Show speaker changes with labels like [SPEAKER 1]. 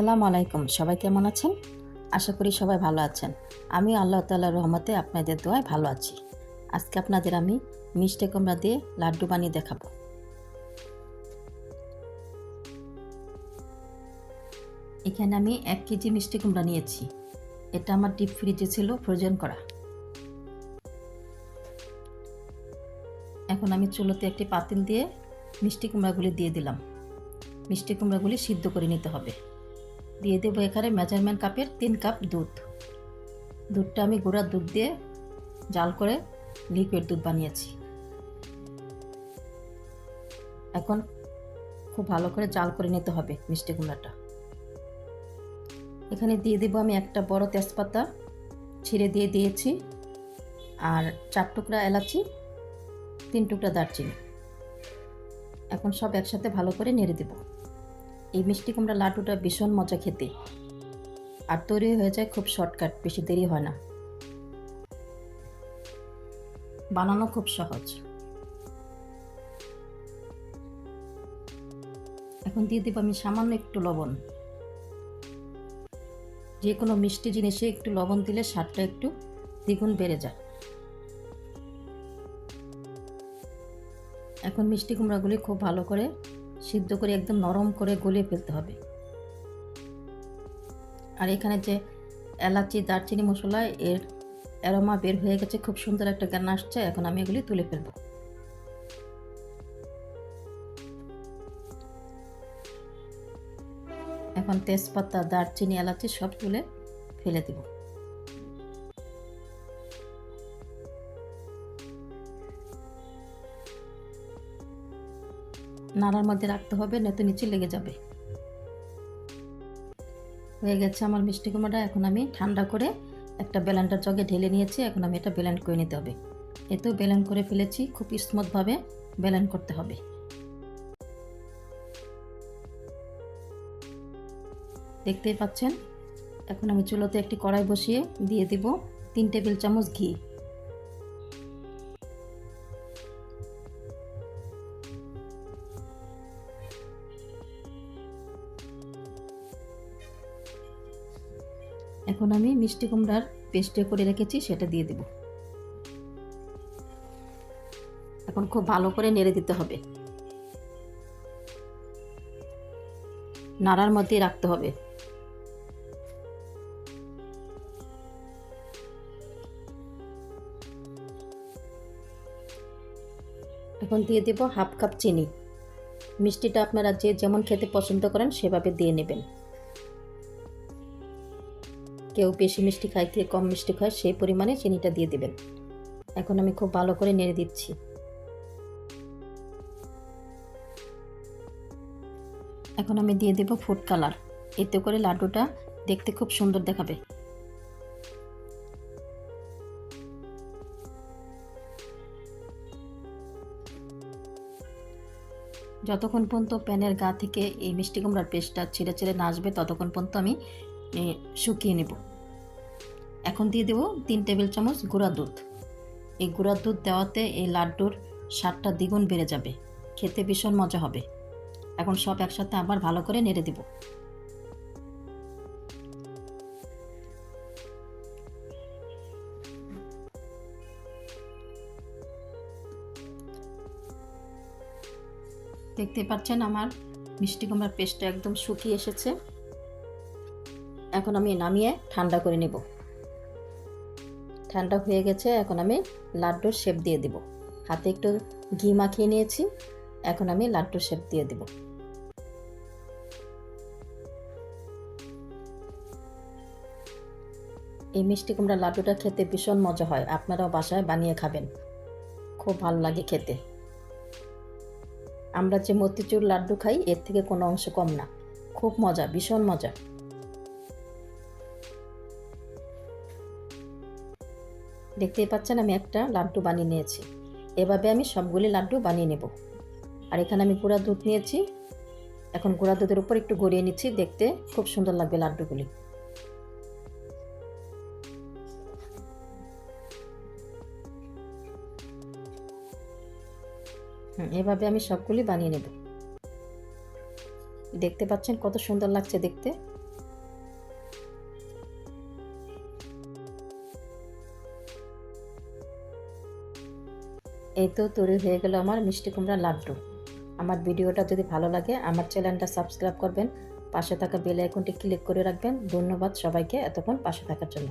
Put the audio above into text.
[SPEAKER 1] আসসালামু আলাইকুম। সবাই কেমন আছেন? আশা করি সবাই ভালো আছেন। আমি আল্লাহ তাল্লাহ রহমতে আপনাদের দোয়ায় ভালো আছি। আজকে আপনাদের আমি মিষ্টি কুমড়া দিয়ে লাড্ডু বানিয়ে দেখাবো। এখানে আমি এক কেজি মিষ্টি কুমড়া নিয়েছি। এটা আমার ডিপ ফ্রিজে ছিল, ফ্রোজেন করা। এখন আমি চুলোতে একটি পাতিল দিয়ে মিষ্টি কুমড়াগুলি দিয়ে দিলাম। মিষ্টি কুমড়াগুলি সিদ্ধ করে নিতে হবে। দিয়ে দেবো এখানে মেজারমেন্ট কাপের তিন কাপ দুধ। দুধটা আমি গুঁড়ার দুধ দিয়ে জাল করে লিকুইড দুধ বানিয়েছি। এখন খুব ভালো করে জাল করে নিতে হবে মিষ্টি কুমড়াটা। এখানে দিয়ে দেবো আমি একটা বড় তেজপাতা, ছিঁড়ে দিয়ে দিয়েছি, আর চার টুকরা এলাচি, তিন টুকরা দারচিনি। এখন সব একসাথে ভালো করে নেড়ে দেবো। এই মিষ্টি কুমড়া লাড্ডুটা ভীষণ মজা খেতে। আর তৈরি হয়ে যায় খুব শর্টকাট বেশি দেরি হয় না। বানানো খুব সহজ। এখন দিয়ে দেবো আমি সামান্য একটু লবণ। যে কোনো মিষ্টি জিনিসে একটু লবণ দিলে স্বাদটা একটু দ্বিগুণ বেড়ে যায়। এখন মিষ্টি কুমড়াগুলি খুব ভালো করে সিদ্ধ করে একদম নরম করে গলিয়ে ফেলতে হবে। আর এখানে যে এলাচি, দারচিনি মশলা, এর অ্যারোমা বের হয়ে গেছে, খুব সুন্দর একটা গান আসছে, এখন আমি এগুলি তুলে ফেলব। এখন তেজপাতা, দারচিনি, এলাচি সব তুলে ফেলে দেব। নাড়ার মধ্যে রাখতে হবে নয়তো নিচে লেগে যাবে। হয়ে গেছে আমার মিষ্টি কুমড়া এখন আমি ঠান্ডা করে একটা ব্লেন্ডার জগে ঢেলে নিয়েছি, এখন আমি এটা ব্লেন্ড করে নিতে হবে। এতেও ব্লেন্ড করে ফেলেছি, খুব স্মুথভাবে ব্লেন্ড করতে হবে। দেখতেই পাচ্ছেন, এখন আমি চুলোতে একটি কড়াই বসিয়ে দিয়ে দিব তিন টেবিল চামচ ঘি। এখন আমি মিষ্টি কুমড়ার পেস্টে করে রেখেছি, সেটা দিয়ে দেব। এখন খুব ভালো করে নেড়ে দিতে হবে। নাড়ার মধ্যে রাখতে হবে। এখন দিয়ে দেব হাফ কাপ চিনি। মিষ্টিটা আপনারা যে যেমন খেতে পছন্দ করেন, সেভাবে দিয়ে নেবেন। কেউ বেশি মিষ্টি খায় কেউ কম মিষ্টি খায়, সেই পরিমাণে চিনিটা দিয়ে দেবেন। এখন আমি খুব ভালো করে নেড়ে দিচ্ছি। এখন আমি দিয়ে দেব ফুড কালার। এতে করে লাড্ডুটা দেখতে খুব সুন্দর দেখাবে। যতক্ষণ পর্যন্ত প্যানের গা থেকে এই মিষ্টি কুমড়ার পেস্টটা ছেড়ে ছেড়ে না আসবে, ততক্ষণ পর্যন্ত আমি শুকিয়ে নেব। এখন দিয়ে দেবো তিন টেবিল চামচ গুঁড়া দুধ। এই গুঁড়া দুধ দেওয়াতে এই লাড্ডুর স্বাদটা দ্বিগুণ বেড়ে যাবে। খেতে ভীষণ মজা হবে। এখন সব একসাথে আবার ভালো করে নেড়ে দেব। দেখতে পাচ্ছেন আমার মিষ্টি কুমড়ার পেস্টটা একদম শুকিয়ে এসেছে। এখন আমি নামিয়ে ঠান্ডা করে নেব। ঠান্ডা হয়ে গেছে, এখন আমি লাড্ডুর শেপ দিয়ে দেব। হাতে একটু ঘি মাখিয়ে নিয়েছি, এখন আমি লাড্ডুর শেপ দিয়ে দেব। এই মিষ্টি কুমড়া লাড্ডুটা খেতে ভীষণ মজা হয়, আপনারাও বাসায় বানিয়ে খাবেন। খুব ভালো লাগে খেতে। আমরা যে মতিচুর লাড্ডু খাই, এর থেকে কোনো অংশ কম না। খুব মজা, ভীষণ মজা। দেখতেই পাচ্ছেন আমি একটা লাড্ডু বানিয়ে নিয়েছি। এভাবে আমি সবগুলি লাড্ডু বানিয়ে নেব। আর এখানে আমি গুঁড়া দুধ নিয়েছি। এখন গুঁড়া দুধের উপর একটু গড়িয়ে নিচ্ছি, দেখতে খুব সুন্দর লাগবে লাড্ডুগুলি। এভাবে আমি সবগুলি বানিয়ে নেব। দেখতে পাচ্ছেন কত সুন্দর লাগছে দেখতে। এই তো তৈরি হয়ে গেল আমার মিষ্টি কুমড়া লাড্ডু। আমার ভিডিওটা যদি ভালো লাগে, আমার চ্যানেলটা সাবস্ক্রাইব করবেন, পাশে থাকা বেল আইকনটি ক্লিক করে রাখবেন। ধন্যবাদ সবাইকে এতক্ষণ পাশে থাকার জন্য।